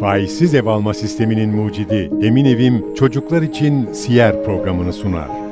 Faizsiz ev alma sisteminin mucidi Emin Evim çocuklar için Siyer programını sunar.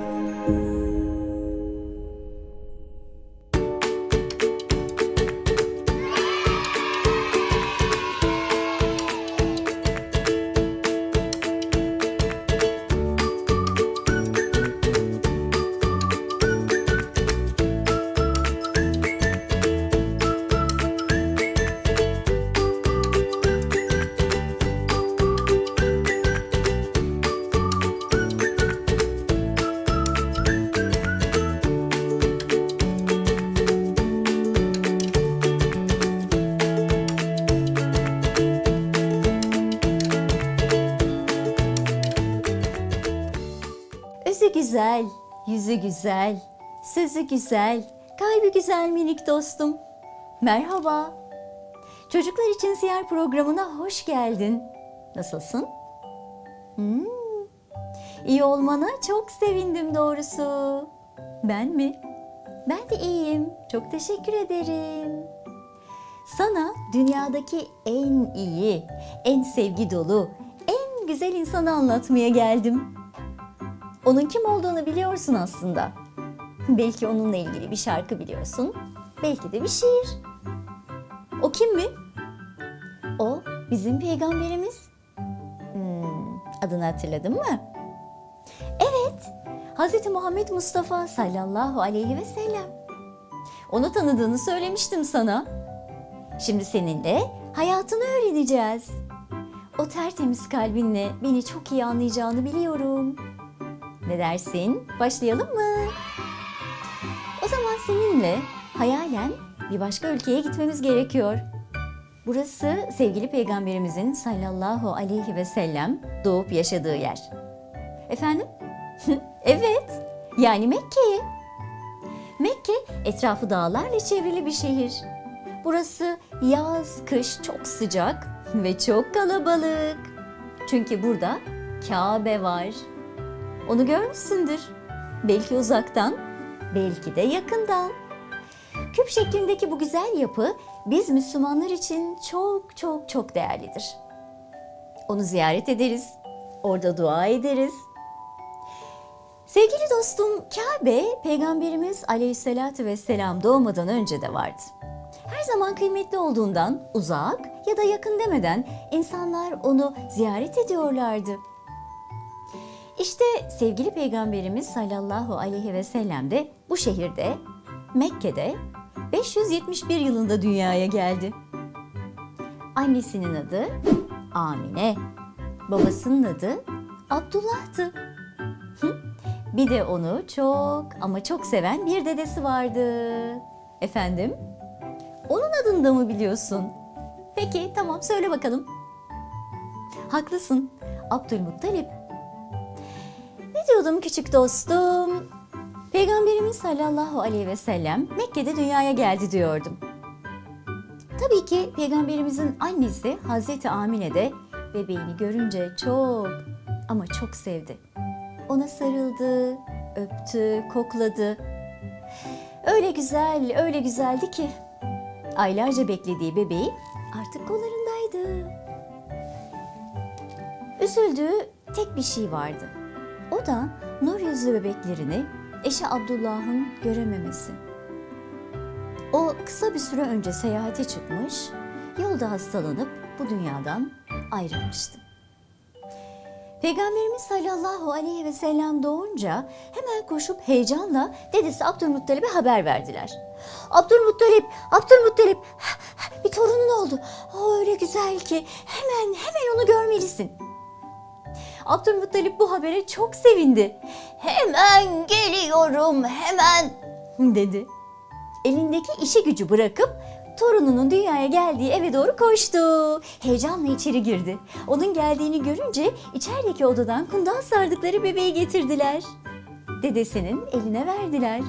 Güzel, yüzü güzel, sözü güzel, kalbi güzel minik dostum. Merhaba. Çocuklar için Siyer programına hoş geldin. Nasılsın? Hmm, iyi olmana çok sevindim doğrusu. Ben mi? Ben de iyiyim. Çok teşekkür ederim. Sana dünyadaki en iyi, en sevgi dolu, en güzel insanı anlatmaya geldim. Onun kim olduğunu biliyorsun aslında. Belki onunla ilgili bir şarkı biliyorsun. Belki de bir şiir. O kim mi? O bizim peygamberimiz. Hmm, adını hatırladın mı? Evet, Hz. Muhammed Mustafa sallallahu aleyhi ve sellem. Onu tanıdığını söylemiştim sana. Şimdi seninle hayatını öğreneceğiz. O tertemiz kalbinle beni çok iyi anlayacağını biliyorum. Ne dersin? Başlayalım mı? O zaman seninle hayalen bir başka ülkeye gitmemiz gerekiyor. Burası sevgili peygamberimizin sallallahu aleyhi ve sellem doğup yaşadığı yer. Efendim? evet, yani Mekke'ye. Mekke etrafı dağlarla çevrili bir şehir. Burası yaz, kış çok sıcak ve çok kalabalık. Çünkü burada Kabe var. Onu görmüşsündür. Belki uzaktan, belki de yakından. Küp şeklindeki bu güzel yapı biz Müslümanlar için çok çok çok değerlidir. Onu ziyaret ederiz. Orada dua ederiz. Sevgili dostum Kabe Peygamberimiz Aleyhisselatü Vesselam doğmadan önce de vardı. Her zaman kıymetli olduğundan uzak ya da yakın demeden insanlar onu ziyaret ediyorlardı. İşte sevgili peygamberimiz sallallahu aleyhi ve sellem de bu şehirde Mekke'de 571 yılında dünyaya geldi. Annesinin adı Amine, babasının adı Abdullah'tı. Bir de onu çok ama çok seven bir dedesi vardı. Efendim? Onun adını da mı biliyorsun? Peki tamam söyle bakalım. Haklısın. Abdülmuttalip diyordum küçük dostum? Peygamberimiz sallallahu aleyhi ve sellem Mekke'de dünyaya geldi diyordum. Tabii ki peygamberimizin annesi Hazreti Amine de bebeğini görünce çok ama çok sevdi. Ona sarıldı, öptü, kokladı. Öyle güzel, öyle güzeldi ki aylarca beklediği bebeği artık kollarındaydı. Üzüldüğü tek bir şey vardı. O da nur yüzlü bebeklerini eşi Abdullah'ın görememesi. O kısa bir süre önce seyahate çıkmış, yolda hastalanıp bu dünyadan ayrılmıştı. Peygamberimiz sallallahu aleyhi ve sellem doğunca hemen koşup heyecanla dedesi Abdülmuttalip'e haber verdiler. Abdülmuttalip, Abdülmuttalip bir torunun oldu. O öyle güzel ki hemen hemen onu görmelisin. Abdülmuttalip bu habere çok sevindi. Hemen geliyorum, hemen dedi. Elindeki işi gücü bırakıp torununun dünyaya geldiği eve doğru koştu. Heyecanla içeri girdi. Onun geldiğini görünce içerideki odadan kundağa sardıkları bebeği getirdiler. Dedesinin eline verdiler.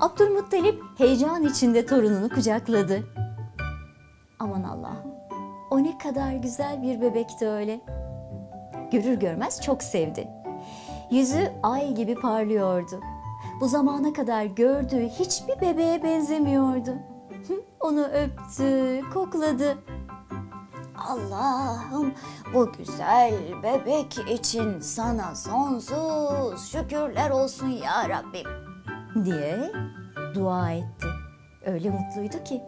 Abdülmuttalip heyecan içinde torununu kucakladı. Aman Allah'ım, o ne kadar güzel bir bebekti öyle görür görmez çok sevdi. Yüzü ay gibi parlıyordu. Bu zamana kadar gördüğü hiçbir bebeğe benzemiyordu. Onu öptü, kokladı. Allah'ım bu güzel bebek için sana sonsuz şükürler olsun ya Rabbim diye dua etti. Öyle mutluydu ki.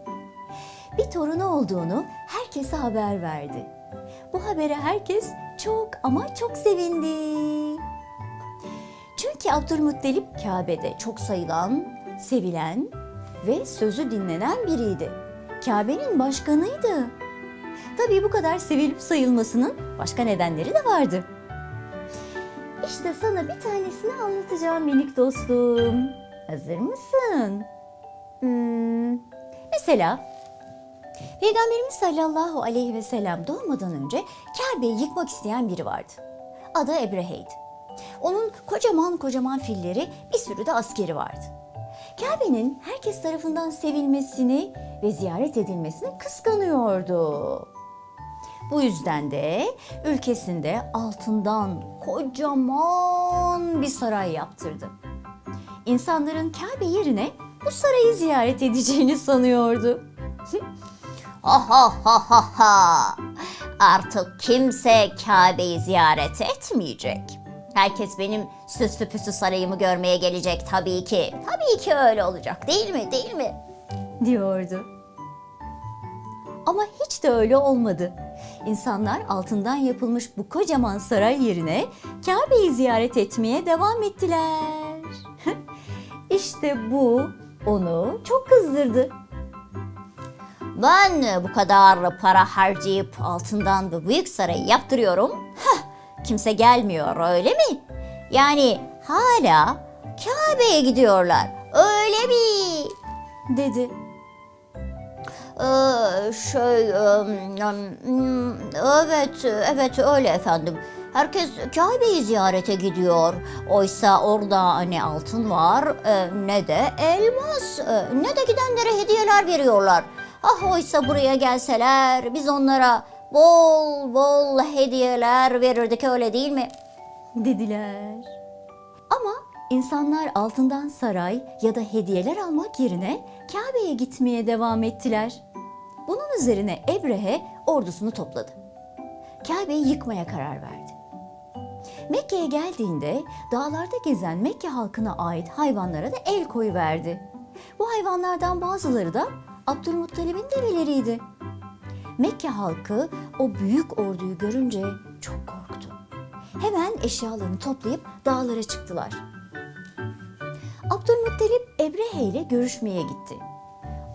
Bir torunu olduğunu herkese haber verdi. Bu habere herkes çok ama çok sevindi. Çünkü Abdülmuttalip Kabe'de çok sayılan, sevilen ve sözü dinlenen biriydi. Kabe'nin başkanıydı. Tabii bu kadar sevilip sayılmasının başka nedenleri de vardı. İşte sana bir tanesini anlatacağım minik dostum. Hazır mısın? Hmm, mesela Peygamberimiz sallallahu aleyhi ve sellem doğmadan önce Kabe'yi yıkmak isteyen biri vardı. Adı Ebrehe'ydi. Onun kocaman kocaman filleri bir sürü de askeri vardı. Kabe'nin herkes tarafından sevilmesini ve ziyaret edilmesini kıskanıyordu. Bu yüzden de ülkesinde altından kocaman bir saray yaptırdı. İnsanların Kabe yerine bu sarayı ziyaret edeceğini sanıyordu. Ha ha ha ha ha. Artık kimse Kabe'yi ziyaret etmeyecek. Herkes benim süslü püslü sarayımı görmeye gelecek tabii ki. Tabii ki öyle olacak değil mi değil mi? Diyordu. Ama hiç de öyle olmadı. İnsanlar altından yapılmış bu kocaman saray yerine Kabe'yi ziyaret etmeye devam ettiler. işte bu onu çok kızdırdı. Ben bu kadar para harcayıp altından bu büyük sarayı yaptırıyorum. Heh, kimse gelmiyor öyle mi? Yani hala Kabe'ye gidiyorlar öyle mi? Dedi. Ee, şey, evet, evet öyle efendim. Herkes Kabe'yi ziyarete gidiyor. Oysa orada ne altın var e, ne de elmas e, ne de gidenlere hediyeler veriyorlar. Ah oysa buraya gelseler biz onlara bol bol hediyeler verirdik öyle değil mi? Dediler. Ama insanlar altından saray ya da hediyeler almak yerine Kabe'ye gitmeye devam ettiler. Bunun üzerine Ebrehe ordusunu topladı. Kabe'yi yıkmaya karar verdi. Mekke'ye geldiğinde dağlarda gezen Mekke halkına ait hayvanlara da el koyuverdi. Bu hayvanlardan bazıları da Abdülmuttalib'in develeriydi. Mekke halkı o büyük orduyu görünce çok korktu. Hemen eşyalarını toplayıp dağlara çıktılar. Abdülmuttalip Ebrehe ile görüşmeye gitti.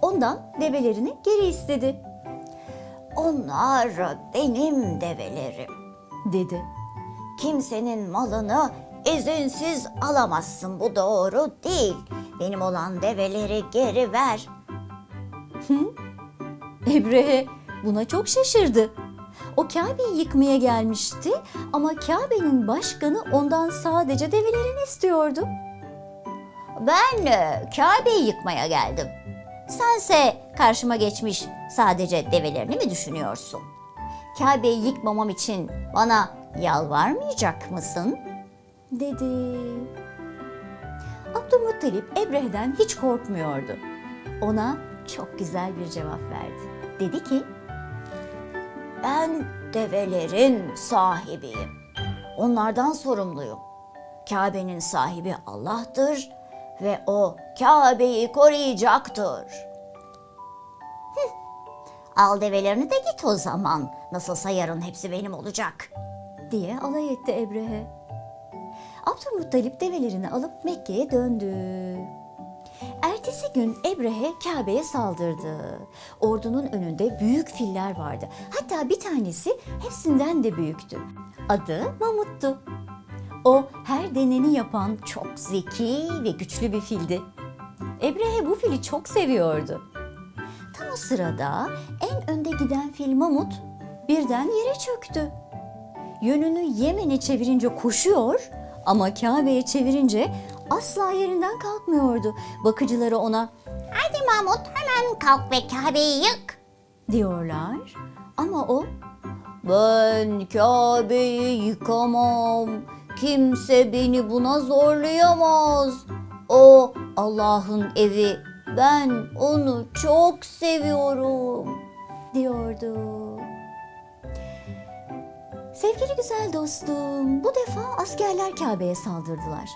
Ondan develerini geri istedi. Onlar benim develerim, dedi. Kimsenin malını izinsiz alamazsın bu doğru değil. Benim olan develeri geri ver. Ebrehe buna çok şaşırdı. O Kabe'yi yıkmaya gelmişti ama Kabe'nin başkanı ondan sadece develerini istiyordu. Ben e, Kabe'yi yıkmaya geldim. Sense karşıma geçmiş sadece develerini mi düşünüyorsun? Kabe'yi yıkmamam için bana yalvarmayacak mısın? Dedi. Abdülmuttalip Ebrehe'den hiç korkmuyordu. Ona çok güzel bir cevap verdi. Dedi ki, ben develerin sahibiyim. Onlardan sorumluyum. Kabe'nin sahibi Allah'tır ve o Kabe'yi koruyacaktır. Al develerini de git o zaman. Nasılsa yarın hepsi benim olacak. Diye alay etti Ebrehe. Abdülmuttalip develerini alıp Mekke'ye döndü. Ertesi gün Ebrehe Kabe'ye saldırdı. Ordunun önünde büyük filler vardı. Hatta bir tanesi hepsinden de büyüktü. Adı Mamut'tu. O her deneni yapan çok zeki ve güçlü bir fildi. Ebrehe bu fili çok seviyordu. Tam o sırada en önde giden fil Mamut birden yere çöktü. Yönünü Yemen'e çevirince koşuyor ama Kabe'ye çevirince asla yerinden kalkmıyordu. Bakıcıları ona Hadi Mahmut hemen kalk ve Kabe'yi yık. diyorlar ama o ben Kabe'yi yıkamam. Kimse beni buna zorlayamaz. O Allah'ın evi. Ben onu çok seviyorum diyordu. Sevgili güzel dostum, bu defa askerler Kabe'ye saldırdılar.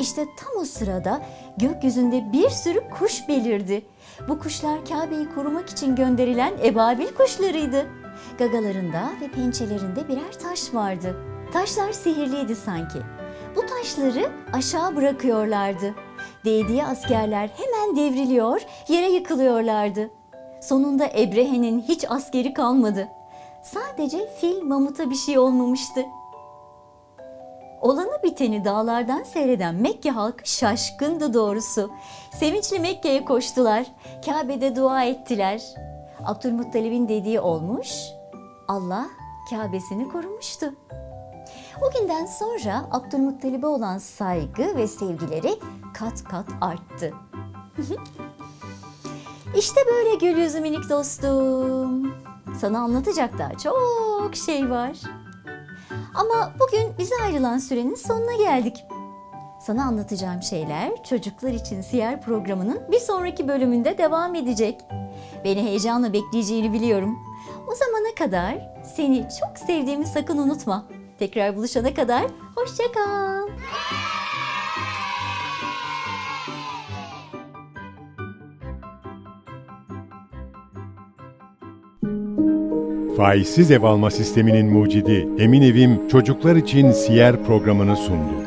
İşte tam o sırada gökyüzünde bir sürü kuş belirdi. Bu kuşlar Kabe'yi korumak için gönderilen ebabil kuşlarıydı. Gagalarında ve pençelerinde birer taş vardı. Taşlar sihirliydi sanki. Bu taşları aşağı bırakıyorlardı. Değdiği askerler hemen devriliyor, yere yıkılıyorlardı. Sonunda Ebrehe'nin hiç askeri kalmadı. Sadece fil mamuta bir şey olmamıştı. Olanı biteni dağlardan seyreden Mekke halkı şaşkındı doğrusu. Sevinçli Mekke'ye koştular. Kabe'de dua ettiler. Abdülmuttalib'in dediği olmuş. Allah Kabe'sini korumuştu. O günden sonra Abdülmuttalib'e olan saygı ve sevgileri kat kat arttı. işte böyle gül yüzü minik dostum. Sana anlatacak daha çok şey var. Ama bugün bize ayrılan sürenin sonuna geldik. Sana anlatacağım şeyler Çocuklar için Siyer programının bir sonraki bölümünde devam edecek. Beni heyecanla bekleyeceğini biliyorum. O zamana kadar seni çok sevdiğimi sakın unutma. Tekrar buluşana kadar hoşça kal. Faizsiz ev alma sisteminin mucidi Emin Evim çocuklar için Siyer programını sundu.